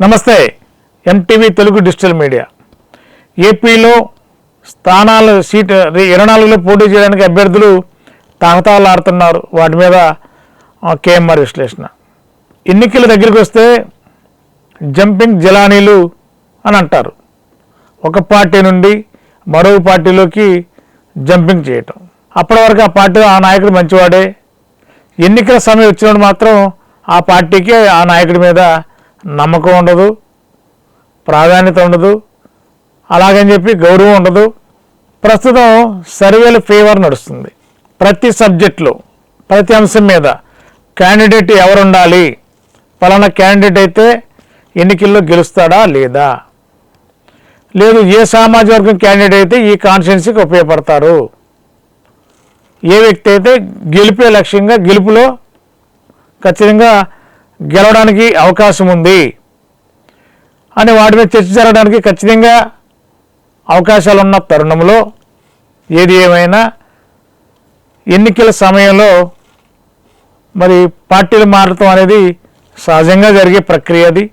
నమస్తే MTV Telugu digital media. ఏపీలో స్థానాలు సీట్ ఇరవై నాలుగులో పోటీ చేయడానికి అభ్యర్థులు తాహతాలాడుతున్నారు. వాటి మీద కేఎంఆర్ విశ్లేషణ. ఎన్నికల దగ్గరికి వస్తే జంపింగ్ జలానీలు అని అంటారు. ఒక పార్టీ నుండి మరో పార్టీలోకి జంపింగ్ చేయటం. అప్పటి వరకు ఆ పార్టీ ఆ నాయకుడు మంచివాడే. ఎన్నికల సమయం వచ్చినప్పుడు మాత్రం ఆ పార్టీకి ఆ నాయకుడి మీద నమ్మకం ఉండదు ప్రాధాన్యత ఉండదు అలాగని చెప్పి గౌరవం ఉండదు. ప్రస్తుతం సర్వేల ఫేవర్ నడుస్తుంది. ప్రతి సబ్జెక్టులో ప్రతి అంశం మీద క్యాండిడేట్ ఎవరు ఉండాలి పలానా క్యాండిడేట్ అయితే ఎన్నికల్లో గెలుస్తాడా లేదా? లేదు ఏ సామాజిక వర్గం క్యాండిడేట్ అయితే ఈ కాన్స్టిట్యున్సీకి ఉపయోగపడతారు? ఏ వ్యక్తి అయితే గెలిపే లక్ష్యంగా గెలుపులో ఖచ్చితంగా గెలవడానికి అవకాశం ఉంది అని వాటి మీద చర్చ జరగడానికి ఖచ్చితంగా అవకాశాలు ఉన్న తరుణంలో ఏది ఏమైనా ఎన్నికల సమయంలో మరి పార్టీలు మారటం అనేది సహజంగా జరిగే ప్రక్రియ అది.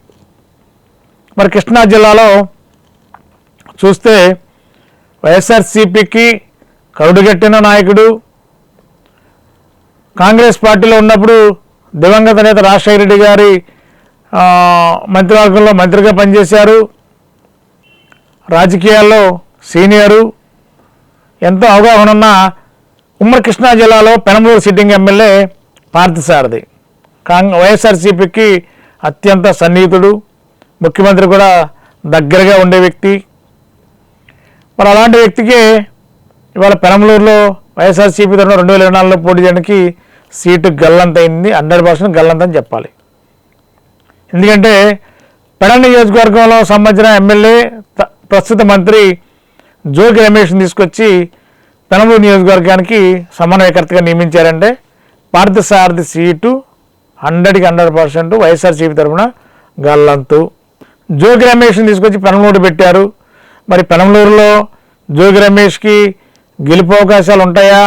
మరి కృష్ణా జిల్లాలో చూస్తే వైఎస్ఆర్సీపీకి కరుడుగట్టిన నాయకుడు కాంగ్రెస్ పార్టీలో ఉన్నప్పుడు దివంగత నేత రాజశేఖర రెడ్డి గారి మంత్రివర్గంలో మంత్రిగా పనిచేశారు. రాజకీయాల్లో సీనియరు. ఎంతో అవగాహన ఉన్న ఉమ్మడి కృష్ణా జిల్లాలో పెనమలూరు సిట్టింగ్ ఎమ్మెల్యే పార్థసారథి. కాంగ్ వైఎస్ఆర్సీపీకి అత్యంత సన్నిహితుడు. ముఖ్యమంత్రి కూడా దగ్గరగా ఉండే వ్యక్తి. మరి అలాంటి వ్యక్తికి ఇవాళ పెనమలూరులో వైఎస్ఆర్సీపీ తరఫున రెండు వేల ఇరవై నాలుగులో పోటీ చేయడానికి సీటు గల్లంతైంది హండ్రెడ్ పర్సెంట్ గల్లంతని చెప్పాలి. ఎందుకంటే పెడ నియోజకవర్గంలో సంబంధించిన ఎమ్మెల్యే ప్రస్తుత మంత్రి జోగి రమేష్ని తీసుకొచ్చి పెనమూరు నియోజకవర్గానికి సమన్వయకర్తగా నియమించారంటే పార్థసారథి సీటు హండ్రెడ్కి హండ్రెడ్ పర్సెంట్ వైఎస్ఆర్సీపీ తరఫున గల్లంతు. జోగి రమేష్ని తీసుకొచ్చి పెనమలూరు పెట్టారు. మరి పెనమలూరులో జోగి రమేష్కి గెలుపు అవకాశాలు ఉంటాయా?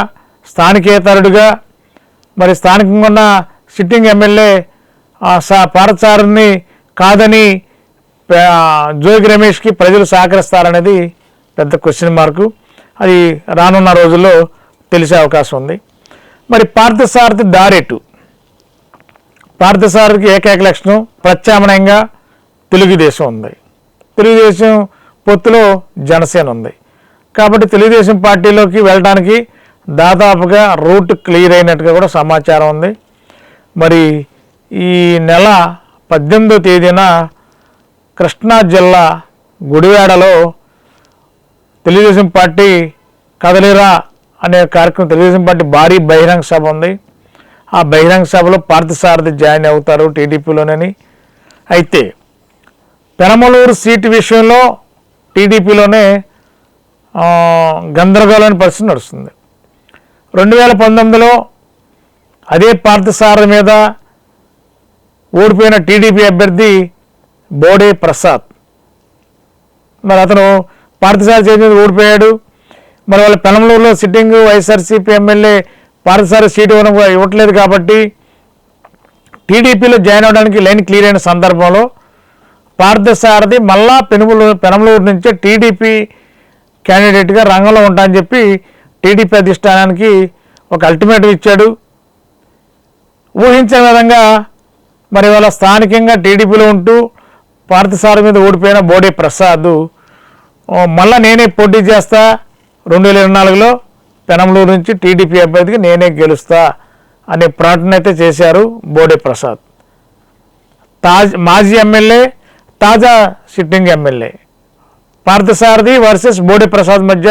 స్థానికేతరుడుగా మరి స్థానికంగా ఉన్న సిట్టింగ్ ఎమ్మెల్యే సా పారచారుని కాదని జోగి రమేష్కి ప్రజలు సహకరిస్తారనేది పెద్ద క్వశ్చన్ మార్కు అది రానున్న రోజుల్లో తెలిసే అవకాశం ఉంది. మరి పార్థసారథి దారెటు పార్థసారథికి ఏకైక లక్షణం ప్రత్యామ్నాయంగా తెలుగుదేశం ఉంది. తెలుగుదేశం పొత్తులో జనసేన ఉంది. కాబట్టి తెలుగుదేశం పార్టీలోకి వెళ్ళడానికి దాదాపుగా రూట్ క్లియర్ అయినట్టుగా కూడా సమాచారం ఉంది. మరి ఈ నెల పద్దెనిమిదో తేదీన కృష్ణా జిల్లా గుడివాడలో తెలుగుదేశం పార్టీ కదలిరా అనే కార్యక్రమం తెలుగుదేశం పార్టీ భారీ బహిరంగ సభ ఉంది. ఆ బహిరంగ సభలో పార్థసారథి జాయిన్ అవుతారు టీడీపీలోనని. అయితే పెనమలూరు సీటు విషయంలో టీడీపీలోనే ఆ, పరిస్థితి నడుస్తుంది. రెండు వేల పంతొమ్మిదిలో అదే పార్థసారథి మీద ఓడిపోయిన టీడీపీ అభ్యర్థి బోడే ప్రసాద్. మరి అతను పార్థసారథి చేసిన ఓడిపోయాడు. మరి వాళ్ళ పెనమలూరులో sitting YSRCP MLA Parthasarathi seat ఇవ్వడం ఇవ్వట్లేదు కాబట్టి టీడీపీలో జాయిన్ అవ్వడానికి లైన్ క్లియర్ అయిన సందర్భంలో పార్థసారథి మళ్ళా పెనుమలూరు పెనమలూరు నుంచే టీడీపీ క్యాండిడేట్గా రంగంలో ఉంటా అని చెప్పి టీడీపీ అధిష్టానానికి ఒక అల్టిమేటం ఇచ్చాడు. ఊహించిన విధంగా మరి వాళ్ళ స్థానికంగా టీడీపీలో ఉంటూ పార్థసారి మీద ఓడిపోయిన బోడే ప్రసాద్ మళ్ళా నేనే పోటీ చేస్తా రెండు వేల ఇరవై నాలుగులో పెనంలూరు నుంచి టీడీపీ అభ్యర్థికి నేనే గెలుస్తా అనే ప్రకటన అయితే చేశారు బోడే ప్రసాద్. తాజ్ మాజీ ఎమ్మెల్యే తాజా sitting MLA. Parthasarathi versus Bode Prasad మధ్య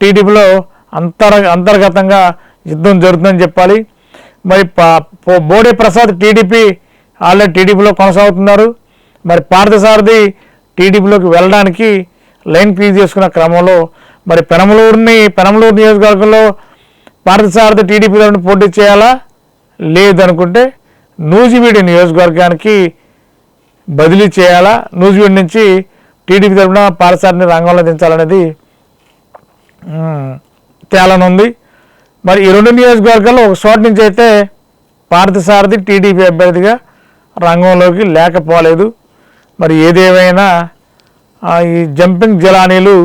టీడీపీలో అంతర అంతర్గతంగా యుద్ధం జరుగుతుందని చెప్పాలి. మరి పా- బోడే ప్రసాద్ టీడీపీ ఆల్రెడీ టీడీపీలో కొనసాగుతున్నారు. మరి పార్థసారథి టీడీపీలోకి వెళ్ళడానికి లైన్ క్లీజ్ చేసుకున్న క్రమంలో మరి పెనమలూరుని పెనమలూరు నియోజకవర్గంలో పార్థసారథి టీడీపీ తరఫున పోటీ చేయాలా? లేదనుకుంటే నూజివీడి నియోజకవర్గానికి బదిలీ చేయాలా? నూజివీడి నుంచి టీడీపీ తరఫున పార్థసారథిని రంగంలో దించాలనేది తేలనుంది. మరి ఈ రెండు నియోజకవర్గాల్లో ఒక చోట నుంచి అయితే పార్థసారథి టీడీపీ అభ్యర్థిగా రంగంలోకి లేకపోలేదు. మరి ఏదేమైనా ఈ జంపింగ్ జలానీలు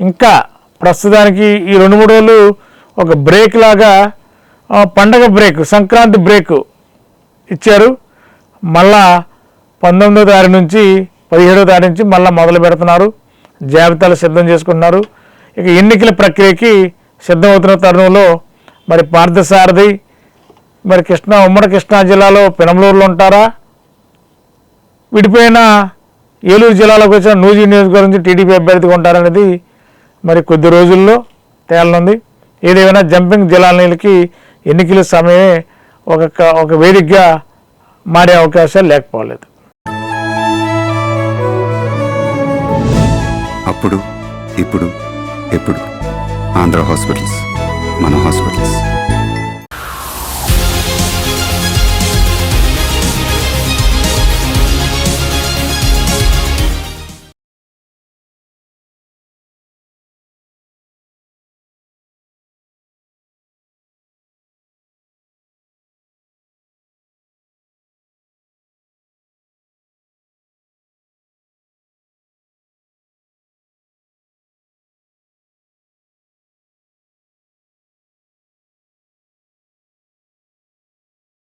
ఇంకా ప్రస్తుతానికి ఈ రెండు మూడు రోజులు ఒక బ్రేక్ లాగా పండగ బ్రేక్ సంక్రాంతి బ్రేక్ ఇచ్చారు. మళ్ళా పంతొమ్మిదో తారీఖు నుంచి పదిహేడో తారీఖు నుంచి మళ్ళీ మొదలు పెడుతున్నారు. జాబితాలు సిద్ధం చేసుకుంటున్నారు. ఇక ఎన్నికల ప్రక్రియకి సిద్ధమవుతున్న తరుణంలో మరి పార్థసారథి మరి కృష్ణా ఉమ్మడి కృష్ణా జిల్లాలో పెనమలూరులో ఉంటారా? విడిపోయిన ఏలూరు జిల్లాలోకి వచ్చిన నూజి నియోజకవర్గం నుంచి టీడీపీ అభ్యర్థిగా ఉంటారనేది మరి కొద్ది రోజుల్లో తేలనుంది. ఏదేమైనా జంపింగ్ జిల్లాలకి ఎన్నికల సమయమే ఒక ఒక వేదికగా మారే అవకాశాలు లేకపోలేదు. అప్పుడు ఇప్పుడు ఎప్పుడు? ఆంధ్ర హాస్పిటల్స్ మన హాస్పిటల్స్.